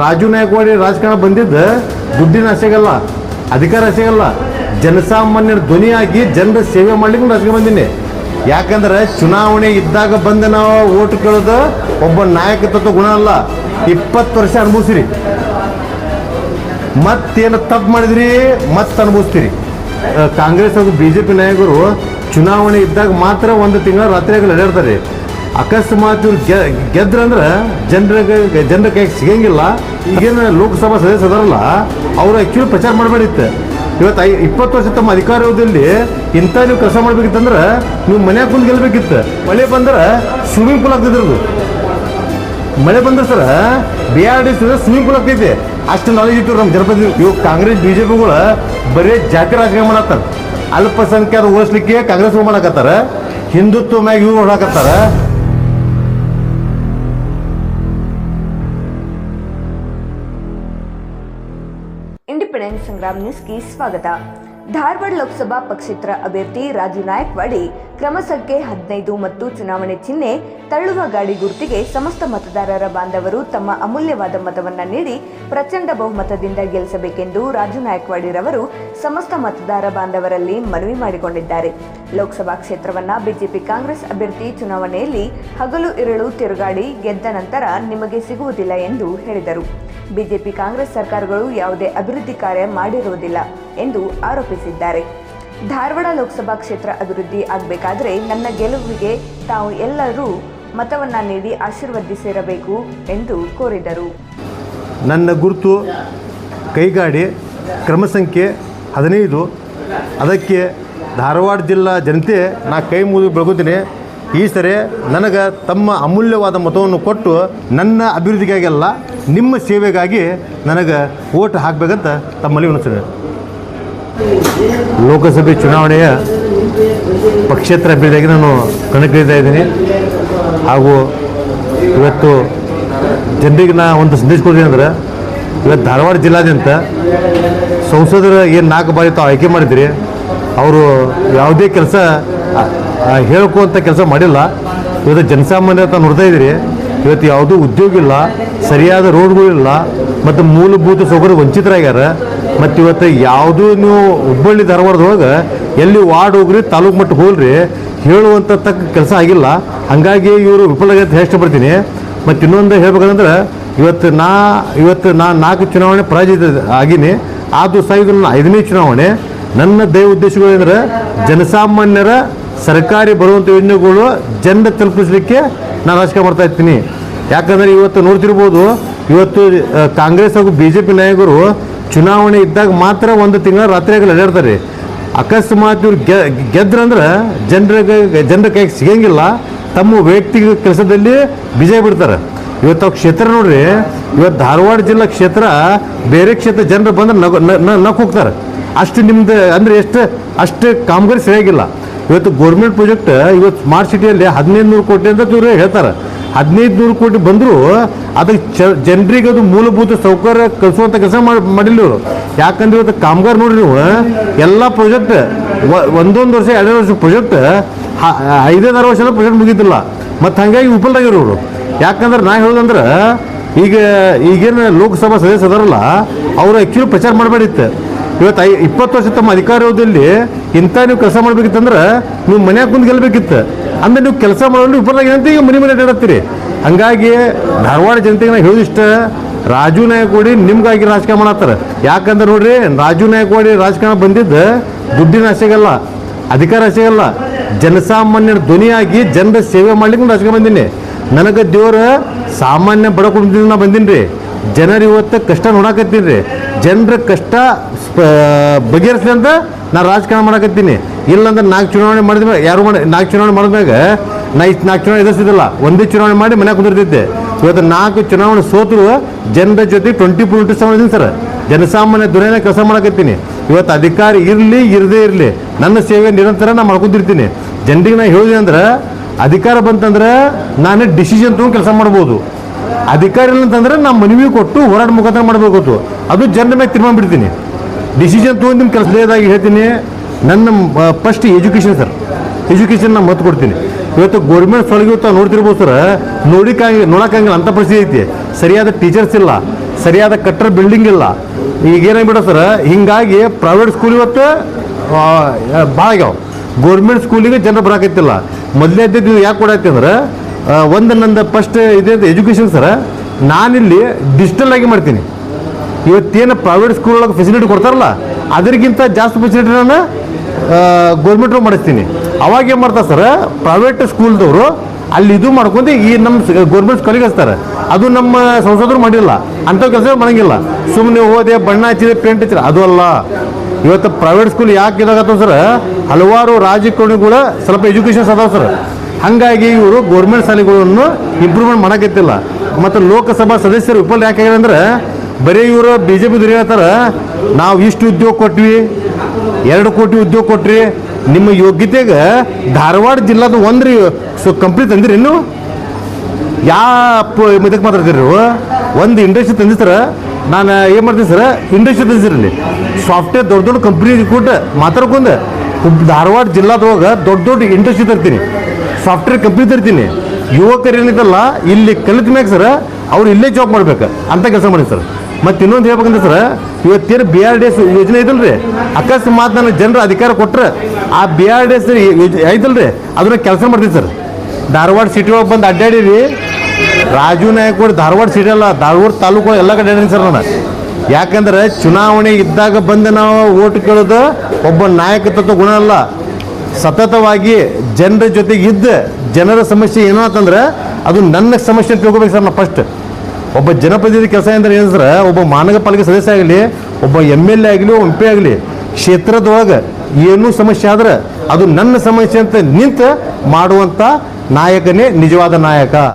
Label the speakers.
Speaker 1: ರಾಜು ನಾಯಕವಾಡಿ ರಾಜಕಾರಣ ಬಂದಿದ್ದು, ದುಡ್ಡಿನ ಆಸೆಗಲ್ಲ ಅಧಿಕಾರ ಆಸೆಗಲ್ಲ ಜನಸಾಮಾನ್ಯರ ಧ್ವನಿಯಾಗಿ ಜನರ ಸೇವೆ ಮಾಡ್ಲಿಕ್ಕೆ ರಾಜಕೀಯ ಬಂದೀನಿ. ಯಾಕಂದ್ರೆ ಚುನಾವಣೆ ಇದ್ದಾಗ ಬಂದು ನಾವು ಓಟ್ ಕೇಳೋದು ಒಬ್ಬ ನಾಯಕತ್ವ ಗುಣ ಅಲ್ಲ. ಇಪ್ಪತ್ತು ವರ್ಷ ಅನುಭವಿಸಿರಿ. ಮತ್ತೇನು ತಪ್ಪು ಮಾಡಿದ್ರಿ, ಮತ್ತೆ ಅನುಭವಿಸ್ತೀರಿ. ಕಾಂಗ್ರೆಸ್ ಹಾಗೂ ಬಿ ಜೆ ಪಿ ನಾಯಕರು ಚುನಾವಣೆ ಇದ್ದಾಗ ಮಾತ್ರ ಒಂದು ತಿಂಗಳ ರಾತ್ರಿಯಾಗಲಿ ನಡೆಯಿರ್ತಾರೆ ಅಕಸ್ಮಾತ್ ಇವ್ರು ಗೆದ್ರಂದ್ರೆ ಜನರಿಗೆ ಜನರ ಕೈಗೆ ಸಿಗಂಗಿಲ್ಲ. ಈಗೇನು ಲೋಕಸಭಾ ಸದಸ್ಯ ಅದಾರಲ್ಲ ಅವ್ರು ಆ್ಯಕ್ಚುಲಿ ಪ್ರಚಾರ ಮಾಡಬೇಡಿತ್ತು. ಇವತ್ತು ಐ, ಇಪ್ಪತ್ತು ವರ್ಷ ತಮ್ಮ ಅಧಿಕಾರ ಅಧಿಕಾರದಲ್ಲಿ ಇಂಥ ನೀವು ಕೆಲಸ ಮಾಡ್ಬೇಕಿತ್ತಂದ್ರೆ ನೀವು ಮನ್ಯಾಗ ಕುಂದು ಗೆಲ್ಬೇಕಿತ್ತು. ಮಳೆ ಬಂದ್ರೆ ಸ್ವಿಮ್ಮಿಂಗ್ ಪೂಲ್ ಆಗ್ತಿದ್ರದು ಮಳೆ ಬಂದ್ರೆ sir B R D swimming pool ಆಗ್ತೈತಿ ಅಷ್ಟು ನಾಲೆಜ್ ಇಟ್ಟು ನಮ್ಮ ಜನಪದ ಇವು ಕಾಂಗ್ರೆಸ್ ಬಿ ಜೆ ಪಿಗಳು ಬರೀ ಜಾತಿ ರಾಜಕೀಯ ಮಾಡತ್ತಾರೆ ಅಲ್ಪಸಂಖ್ಯಾತ ಓಡಿಸ್ಲಿಕ್ಕೆ ಕಾಂಗ್ರೆಸ್ ಮಾಡಕತ್ತಾರ ಹಿಂದುತ್ವ ಮ್ಯಾಗ ಇವ್ರು ಹೊಡಕತ್ತಾರ
Speaker 2: ಇಂಡಿಪೆಂಡೆನ್ಸ್ ಸಂಗ್ರಾಮ್ ನ್ಯೂಸ್ಗೆ ಸ್ವಾಗತ. ಧಾರವಾಡ ಲೋಕಸಭಾ ಪಕ್ಷೇತರ ಅಭ್ಯರ್ಥಿ ರಾಜು ನಾಯಕ್ವಾಡಿ ಕ್ರಮ ಸಂಖ್ಯೆ ಹದಿನೈದು ಮತ್ತು ಚುನಾವಣೆ ಚಿಹ್ನೆ ತಳ್ಳುವ ಗಾಡಿ ಗುರುತಿಗೆ ಸಮಸ್ತ ಮತದಾರರ ಬಾಂಧವರು ತಮ್ಮ ಅಮೂಲ್ಯವಾದ ಮತವನ್ನ ನೀಡಿ ಪ್ರಚಂಡ ಬಹುಮತದಿಂದ ಗೆಲ್ಲಿಸಬೇಕೆಂದು ರಾಜು ನಾಯಕ್ವಾಡಿರವರು ಸಮಸ್ತ ಮತದಾರ ಬಾಂಧವರಲ್ಲಿ ಮನವಿ ಮಾಡಿಕೊಂಡಿದ್ದಾರೆ. ಲೋಕಸಭಾ ಕ್ಷೇತ್ರವನ್ನ ಬಿಜೆಪಿ ಕಾಂಗ್ರೆಸ್ ಅಭ್ಯರ್ಥಿ ಚುನಾವಣೆಯಲ್ಲಿ ಹಗಲು ಇರಳು ತಿರುಗಾಡಿ ಗೆದ್ದ ನಂತರ ನಿಮಗೆ ಸಿಗುವುದಿಲ್ಲ ಎಂದು ಹೇಳಿದರು. ಬಿಜೆಪಿ ಕಾಂಗ್ರೆಸ್ ಸರ್ಕಾರಗಳು ಯಾವುದೇ ಅಭಿವೃದ್ಧಿ ಕಾರ್ಯ ಮಾಡಿರುವುದಿಲ್ಲ ಎಂದು ಆರೋಪಿಸಿದ್ದಾರೆ. ಧಾರವಾಡ ಲೋಕಸಭಾ ಕ್ಷೇತ್ರ ಅಭಿವೃದ್ಧಿ ಆಗಬೇಕಾದರೆ ನನ್ನ ಗೆಲುವಿಗೆ ತಾವು ಎಲ್ಲರೂ ಮತವನ್ನು ನೀಡಿ ಆಶೀರ್ವದಿಸಿರಬೇಕು ಎಂದು ಕೋರಿದರು.
Speaker 1: ನನ್ನ ಗುರುತು, ಕೈಗಾಡಿ, ಕ್ರಮ ಸಂಖ್ಯೆ ಹದಿನೈದು. ಅದಕ್ಕೆ ಧಾರವಾಡ ಜಿಲ್ಲಾ ಜನತೆ, ನಾ ಕೈ ಮುಗಿದು ಬೆಳಗುತ್ತೀನಿ ಈ ಸರಿ ನನಗೆ ತಮ್ಮ ಅಮೂಲ್ಯವಾದ ಮತವನ್ನು ಕೊಟ್ಟು ನನ್ನ ಅಭಿವೃದ್ಧಿಗಾಗಲ್ಲ ನಿಮ್ಮ ಸೇವೆಗಾಗಿ ನನಗೆ ಓಟ್ ಹಾಕಬೇಕಂತ ತಮ್ಮಲ್ಲಿ ವಿನಿಸ್ತೇನೆ ಲೋಕಸಭೆ ಚುನಾವಣೆಯ ಪಕ್ಷೇತರ ಅಭ್ಯರ್ಥಿಯಾಗಿ ನಾನು ಕಣಕ್ಕಿಳಿತಾ ಇದ್ದೀನಿ. ಹಾಗೂ ಇವತ್ತು ಜನರಿಗೆ ನಾ ಒಂದು ಸಂದೇಶ ಕೊಡ್ತೀನಿ ಅಂದ್ರೆ, ಇವತ್ತು ಧಾರವಾಡ ಜಿಲ್ಲಾದ್ಯಂತ ಸಂಸದರ ಏನು ನಾಲ್ಕು ಬಾರಿ ತಾವು ಆಯ್ಕೆ ಮಾಡಿದ್ರಿ ಅವರು ಯಾವುದೇ ಕೆಲಸ ಹೇಳ್ಕೋಂಥ ಕೆಲಸ ಮಾಡಿಲ್ಲ. ಇವತ್ತು ಜನಸಾಮಾನ್ಯ ತಾವು ನೋಡ್ತಾ ಇದ್ದೀರಿ. ಇವತ್ತು ಯಾವುದೂ ಉದ್ಯೋಗ ಇಲ್ಲ, ಸರಿಯಾದ ರೋಡ್ಗಳಿಲ್ಲ ಮತ್ತು ಮೂಲಭೂತ ಸೌಕರ್ಯ ವಂಚಿತರಾಗ್ಯಾರ. ಮತ್ತು ಇವತ್ತು ಯಾವುದೂ ನೀವು ಹುಬ್ಬಳ್ಳಿ ಧಾರವಾಡದೊಳಗೆ ಎಲ್ಲಿ ವಾರ್ಡ್ ಹೋಗ್ರಿ, ತಾಲೂಕು ಮಟ್ಟಕ್ಕೆ ಹೋಗ್ರಿ ಹೇಳುವಂಥ ತಕ್ಕ ಕೆಲಸ ಆಗಿಲ್ಲ. ಹಾಗಾಗಿ ಇವರು ವಿಫಲ ಅಂತ ಇಷ್ಟಪಡ್ತೀನಿ. ಮತ್ತು ಇನ್ನೊಂದು ಹೇಳ್ಬೇಕಂದ್ರೆ, ಇವತ್ತು ನಾ ಇವತ್ತು ನಾ ನಾಲ್ಕು ಚುನಾವಣೆ ಪರಾಜಿತ ಆಗೀನಿ. ಆದರೂ ಸಹ ಇದು ಐದನೇ ಚುನಾವಣೆ. ನನ್ನ ದಯ ಉದ್ದೇಶಗಳು ಏನಂದ್ರೆ ಜನಸಾಮಾನ್ಯರ ಸರ್ಕಾರಿ ಬರುವಂಥ ಯೋಜನೆಗಳು ಜನರ ತಲುಪಿಸಲಿಕ್ಕೆ ನಾನು ರಾಜಕೀಯ ಮಾಡ್ತಾ ಇರ್ತೀನಿ. ಯಾಕಂದರೆ ಇವತ್ತು ನೋಡ್ತಿರ್ಬೋದು, ಇವತ್ತು ಕಾಂಗ್ರೆಸ್ ಹಾಗೂ ಬಿ ಜೆ ಪಿ ನಾಯಕರು ಚುನಾವಣೆ ಇದ್ದಾಗ ಮಾತ್ರ ಒಂದು ತಿಂಗಳ ರಾತ್ರಿಯಾಗಲಿ ಅಡ್ಡಾಡ್ತಾರೆ. ಅಕಸ್ಮಾತ್ ಇವ್ರು ಗೆ, ಗೆದ್ರಂದ್ರೆ ಜನರಿಗೆ, ಜನರ ಕೈಗೆ ಸಿಗಂಗಿಲ್ಲ. ತಮ್ಮ ವೈಯಕ್ತಿಕ ಕೆಲಸದಲ್ಲಿ ಬಿಜಿ ಬಿಡ್ತಾರೆ. ಇವತ್ತು ಅವ್ರ ಕ್ಷೇತ್ರ ನೋಡ್ರಿ, ಇವತ್ತು ಧಾರವಾಡ ಜಿಲ್ಲಾ ಕ್ಷೇತ್ರ ಬೇರೆ ಕ್ಷೇತ್ರ ಜನರು ಬಂದ್ರೆ ನಗು ನಕ್ ಹೋಗ್ತಾರೆ. ಅಷ್ಟು ನಿಮ್ದು ಅಂದರೆ ಎಷ್ಟು, ಅಷ್ಟು ಕಾಮಗಾರಿ ಸರಿಯಾಗಿಲ್ಲ. ಇವತ್ತು ಗೌರ್ಮೆಂಟ್ ಪ್ರಾಜೆಕ್ಟ್ ಇವತ್ತು ಸ್ಮಾರ್ಟ್ ಸಿಟಿಯಲ್ಲಿ ಹದಿನೈದು ನೂರು ಕೋಟಿ ಅಂತ ಇವರು ಹೇಳ್ತಾರೆ. ಹದಿನೈದು ನೂರು ಕೋಟಿ ಬಂದರೂ ಅದಕ್ಕೆ ಚ, ಜನರಿಗೆ ಅದು ಮೂಲಭೂತ ಸೌಕರ್ಯ ಕಲಿಸುವಂಥ ಕೆಲಸ ಮಾಡಿ, ಮಾಡಿಲ್ಲ ಇವರು. ಯಾಕಂದ್ರೆ ಇವತ್ತು ಕಾಮಗಾರಿ ನೋಡ್ರಿ ನೀವು, ಎಲ್ಲ ಪ್ರಾಜೆಕ್ಟ್ ಒಂದೊಂದು ವರ್ಷ, ಎರಡೆರಡು ವರ್ಷ ಪ್ರಾಜೆಕ್ಟ್ ಐದೈದಾರು ವರ್ಷ ಪ್ರಾಜೆಕ್ಟ್ ಮುಗಿದಿಲ್ಲ ಮತ್ತು ಹಾಗಾಗಿ ವಿಫಲರಾಗಿರೋ ಇವರು. ಯಾಕಂದ್ರೆ ನಾ ಹೇಳೋದಂದ್ರೆ, ಈಗ, ಈಗೇನು ಲೋಕಸಭಾ ಸದಸ್ಯ ಅದಾರಲ್ಲ, ಅವರು ಆ್ಯಕ್ಚುಲಿ ಪ್ರಚಾರ ಮಾಡಬೇಡಿತ್ತು. ಇವತ್ತು ಐ ಇಪ್ಪತ್ತು ವರ್ಷ ತಮ್ಮ ಅಧಿಕಾರದಲ್ಲಿ ಇಂಥ ನೀವು ಕೆಲಸ ಮಾಡ್ಬೇಕಿತ್ತಂದ್ರೆ ನೀವು ಮನ್ಯಾಗ ಕುಂದು ಗೆಲ್ಬೇಕಿತ್ತು. ಅಂದ್ರೆ ನೀವು ಕೆಲಸ ಮಾಡೋದು ವಿಫಲಾಗಿ ಅಂತ ಈಗ ಮನೆ ಮನೆ ಅಡ್ಡಾಡತ್ತೀರಿ ಹಂಗಾಗಿ ಧಾರವಾಡ ಜನತೆಗೆ ನಾ ಹೇಳಿದಿಷ್ಟ ರಾಜು ನಾಯಕವಾಡಿ ನಿಮ್ಗಾಗಿ ರಾಜಕಾರಣ ಮಾಡತ್ತಾರೆ. ಯಾಕಂದ್ರೆ ನೋಡ್ರಿ, ರಾಜು ನಾಯಕವಾಡಿ ರಾಜಕಾರಣ ಬಂದಿದ್ದು ದುಡ್ಡಿನ ಆಸೆಗಲ್ಲ ಅಧಿಕಾರ ಆಸೆಗಲ್ಲ ಜನಸಾಮಾನ್ಯರ ಧ್ವನಿಯಾಗಿ ಜನರ ಸೇವೆ ಮಾಡ್ಲಿಕ್ಕೆ ರಾಜಕಾರಣ ಬಂದೀನಿ. ನನಗೆ ದೇವ್ರ ಸಾಮಾನ್ಯ ಬಡ ಕುಟುಂಬದಿಂದ ನಾ ಬಂದೀನಿ ರೀ ಜನರು ಇವತ್ತು ಕಷ್ಟ ನೋಡಾಕತ್ತೀನಿ ರೀ ಜನರ ಕಷ್ಟ ಬಗೆಹರಿಸ್ಲಿ ಅಂತ ನಾ ರಾಜಕಾರಣ ಮಾಡಕತ್ತೀನಿ. ಇಲ್ಲಂದ್ರೆ ನಾಲ್ಕು ಚುನಾವಣೆ ಮಾಡಿದ್ಮೇಲೆ ಯಾರು ಮಾಡಿ ನಾಲ್ಕು ಚುನಾವಣೆ ಮಾಡಿದ್ಮ್ಯಾಗ ನಾ ಇಷ್ಟು ನಾಲ್ಕು ಚುನಾವಣೆ ಎದುರಿಸಿದಿಲ್ಲ ಒಂದೇ ಚುನಾವಣೆ ಮಾಡಿ ಮನೆ ಕುಂದಿರ್ತಿದ್ದೆ. ಇವತ್ತು ನಾಲ್ಕು ಚುನಾವಣೆ ಸೋತರು ಜನರ ಜೊತೆ twenty four into seven sir. ಜನಸಾಮಾನ್ಯ ದುನಿಯಾನ ಕೆಲಸ ಮಾಡಕತ್ತೀನಿ. ಇವತ್ತು ಅಧಿಕಾರಿ ಇರಲಿ, ಇರದೇ ಇರಲಿ. ನನ್ನ ಸೇವೆ ನಿರಂತರ ನಾನು ಮಾಡ್ಕೊತಿರ್ತೀನಿ. ಜನರಿಗೆ ನಾನು ಹೇಳಿದೆ ಅಂದ್ರೆ ಅಧಿಕಾರ ಬಂತಂದ್ರೆ ನಾನು ಡಿಸಿಷನ್ ತೊಗೊಂಡು ಕೆಲಸ ಮಾಡ್ಬೋದು. ಅಧಿಕಾರ ಇಲ್ಲ ಅಂತಂದ್ರೆ ನಾನು ಮನವಿ ಕೊಟ್ಟು ಹೋರಾಟ ಮುಖಾಂತರ ಮಾಡಬೇಕು ಅದು ಜನರ ಮೇಲೆ ತೀರ್ಮಾನ ಬಿಡ್ತೀನಿ ಡಿಸಿಷನ್ ತೊಗೊಂಡು ನಿಮ್ಮ ಕೆಲಸದಾಗಿ ಹೇಳ್ತೀನಿ. ನನ್ನ ಫಸ್ಟ್ ಎಜುಕೇಷನ್ ಸರ್ ಎಜುಕೇಷನ್ ನಾನು ಮತ್ತು ಕೊಡ್ತೀನಿ. ಇವತ್ತು ಗೌರ್ಮೆಂಟ್ ಸ್ಥಳಗೆ ಇವತ್ತು ನೋಡ್ತಿರ್ಬೋದು ಸರ್ ನೋಡಿಕಾಗಿ ನೋಡೋಕ್ಕಾಗಿಲ್ಲ ಅಂಥ ಪರಿಸ್ಥಿತಿ ಐತಿ. ಸರಿಯಾದ ಟೀಚರ್ಸ್ ಇಲ್ಲ. ಸರಿಯಾದ ಕಟ್ಟರ್ ಬಿಲ್ಡಿಂಗ್ ಇಲ್ಲ. ಈಗ ಏನಾಗ್ಬಿಡ ಸರ್ ಹಿಂಗಾಗಿ ಪ್ರೈವೇಟ್ ಸ್ಕೂಲ್ ಇವತ್ತು ಭಾಳ ಆಗ್ಯಾವ. ಗೌರ್ಮೆಂಟ್ ಸ್ಕೂಲಿಗೆ ಜನರು ಬರಾಕತ್ತಿಲ್ಲ. ಇದ್ದಿದ್ದು ನೀವು ಯಾಕೆ ಕೊಡತ್ತೆ ಅಂದ್ರೆ ಒಂದು ನಂದು ಫಸ್ಟ್ ಇದೆ ಎಜುಕೇಷನ್ ಸರ್ ನಾನಿಲ್ಲಿ ಡಿಜಿಟಲ್ ಆಗಿ ಮಾಡ್ತೀನಿ. ಇವತ್ತೇನು ಪ್ರೈವೇಟ್ ಸ್ಕೂಲ್ ಒಳಗೆ ಫೆಸಿಲಿಟಿ ಕೊಡ್ತಾರಲ್ಲ, ಅದರಿಗಿಂತ ಜಾಸ್ತಿ ಫೆಸಿಲಿಟಿ ನಾನು ಗೌರ್ಮೆಂಟ್ ಮಾಡಿಸ್ತೀನಿ. ಅವಾಗ ಏನು ಮಾಡ್ತಾರೆ ಸರ್ ಪ್ರೈವೇಟ್ ಸ್ಕೂಲ್ದವರು ಅಲ್ಲಿ ಇದು ಮಾಡ್ಕೊಂಡು ಈ ನಮ್ಮ ಗೌರ್ಮೆಂಟ್ ಸ್ಕೂಲಿಗೆ ಹಚ್ತಾರೆ ಅದು ನಮ್ಮ ಸಂಸದರು ಮಾಡಿಲ್ಲ, ಅಂಥ ಕೆಲಸ ಮಾಡಂಗಿಲ್ಲ. ಸುಮ್ಮನೆ ಹೋದೆ ಬಣ್ಣ ಹಚ್ಚಿದೆ ಪೇಂಟ್ ಹಚ್ಚಿದೆ, ಅದು ಅಲ್ಲ. ಇವತ್ತು ಪ್ರೈವೇಟ್ ಸ್ಕೂಲ್ ಯಾಕೆ ಇದಾಗತ್ತವ ಸರ್ ಹಲವಾರು ರಾಜಕೀಯಗಳು ಸ್ವಲ್ಪ ಎಜುಕೇಷನ್ಸ್ ಅದಾವ ಸರ್. ಹಾಗಾಗಿ ಇವರು ಗೌರ್ಮೆಂಟ್ ಶಾಲೆಗಳನ್ನು ಇಂಪ್ರೂವ್ಮೆಂಟ್ ಮಾಡಕತ್ತಿಲ್ಲ. ಮತ್ತು ಲೋಕಸಭಾ ಸದಸ್ಯರು ವಿಫಲ ಯಾಕೆ ಅಂದ್ರೆ ಬರೀ ಇವರು ಬಿ ಜೆ ಪಿ ಹೇಳ್ತಾರೆ ನಾವು ಇಷ್ಟು ಉದ್ಯೋಗ ಕೊಟ್ವಿ, ಎರಡು ಕೋಟಿ ಉದ್ಯೋಗ ಕೊಟ್ರಿ, ನಿಮ್ಮ ಯೋಗ್ಯತೆಗೆ ಧಾರವಾಡ ಜಿಲ್ಲಾದ ಒಂದ್ರಿ, ಸೊ ಕಂಪ್ನಿ ತಂದಿರಿ ಇನ್ನು? ಯಾವ ಇದಕ್ಕೆ ಮಾತಾಡ್ತೀರಿ ನೀವು? ಒಂದು ಇಂಡಸ್ಟ್ರಿ ತಂದಿಸ್ತಾರ ನಾನು ಏನು ಮಾಡ್ತೀನಿ ಸರ್ ಇಂಡಸ್ಟ್ರಿ ತಂದಿಸಿರಲ್ಲಿ ಸಾಫ್ಟ್ವೇರ್ ದೊಡ್ಡ ದೊಡ್ಡ ಕಂಪ್ನಿ ಕೊಟ್ಟು ಮಾತಾಡ್ಕೊಂಡು ಧಾರವಾಡ ಜಿಲ್ಲಾದೊಳಗೆ ದೊಡ್ಡ ದೊಡ್ಡ ಇಂಡಸ್ಟ್ರಿ ತರ್ತೀನಿ. ಸಾಫ್ಟ್ವೇರ್ ಕಂಪ್ನಿ ತರ್ತೀನಿ. ಯುವಕರು ಏನಿದಲ್ಲ, ಇಲ್ಲಿ ಕಲಿತ ಮ್ಯಾಗ ಸರ್, ಅವ್ರು ಇಲ್ಲೇ ಜಾಬ್ ಮಾಡ್ಬೇಕು. ಅಂತ ಕೆಲಸ ಮಾಡಿ ಸರ್. ಮತ್ತು ಇನ್ನೊಂದು ಹೇಳ್ಬೇಕಂದ್ರೆ ಸರ್, ಇವತ್ತೇನು ಬಿ ಆರ್ ಡಿ ಎಸ್ ಯೋಜನೆ ಐತಲ್ರಿ? ಅಕಸ್ಮಾತ್ ನನಗೆ ಜನರ ಅಧಿಕಾರ ಕೊಟ್ಟರೆ ಆ ಬಿ ಆರ್ ಡಿ ಎಸ್ ಐತಲ್ರಿ? ಅದನ್ನ ಕೆಲಸ ಮಾಡ್ತೀವಿ ಸರ್. ಧಾರವಾಡ ಸಿಟಿ ಒಳಗೆ ಬಂದು ಅಡ್ಡಾಡಿರಿ ರಾಜು ನಾಯಕವಾಡ ಧಾರವಾಡ ಸಿಟಿ ಅಲ್ಲ, ಧಾರವಾಡ ತಾಲೂಕು ಎಲ್ಲ ಕಡೆ ಸರ್ ನಾನು. ಯಾಕಂದ್ರೆ ಚುನಾವಣೆ ಇದ್ದಾಗ ಬಂದು ನಾವು ಓಟ್ ಕೇಳೋದು ಒಬ್ಬ ನಾಯಕತ್ವ ಗುಣ ಅಲ್ಲ. ಸತತವಾಗಿ ಜನರ ಜೊತೆಗಿದ್ದ ಜನರ ಸಮಸ್ಯೆ ಏನೋ ಅಂತಂದ್ರೆ ಅದು ನನ್ನ ಸಮಸ್ಯೆ ತಿಳ್ಕೊಬೇಕು ಸರ್ ನಾ ಫಸ್ಟ್ ಒಬ್ಬ ಜನಪ್ರತಿನಿಧಿ ಕೆಲಸ ಅಂದ್ರೆ ಏನು ಒಬ್ಬ ಮಾನವ ಪಾಲಿಕೆ ಸದಸ್ಯ ಆಗಲಿ, ಒಬ್ಬ ಎಂ ಎಲ್ ಎ ಆಗಲಿ ಎಂ ಪಿ ಆಗಲಿ, ಕ್ಷೇತ್ರದೊಳಗೆ ಏನೂ ಸಮಸ್ಯೆ ಆದ್ರೆ ಅದು ನನ್ನ ಸಮಸ್ಯೆ ಅಂತ ನಿಂತು ಮಾಡುವಂಥ ನಾಯಕನೇ ನಿಜವಾದ ನಾಯಕ.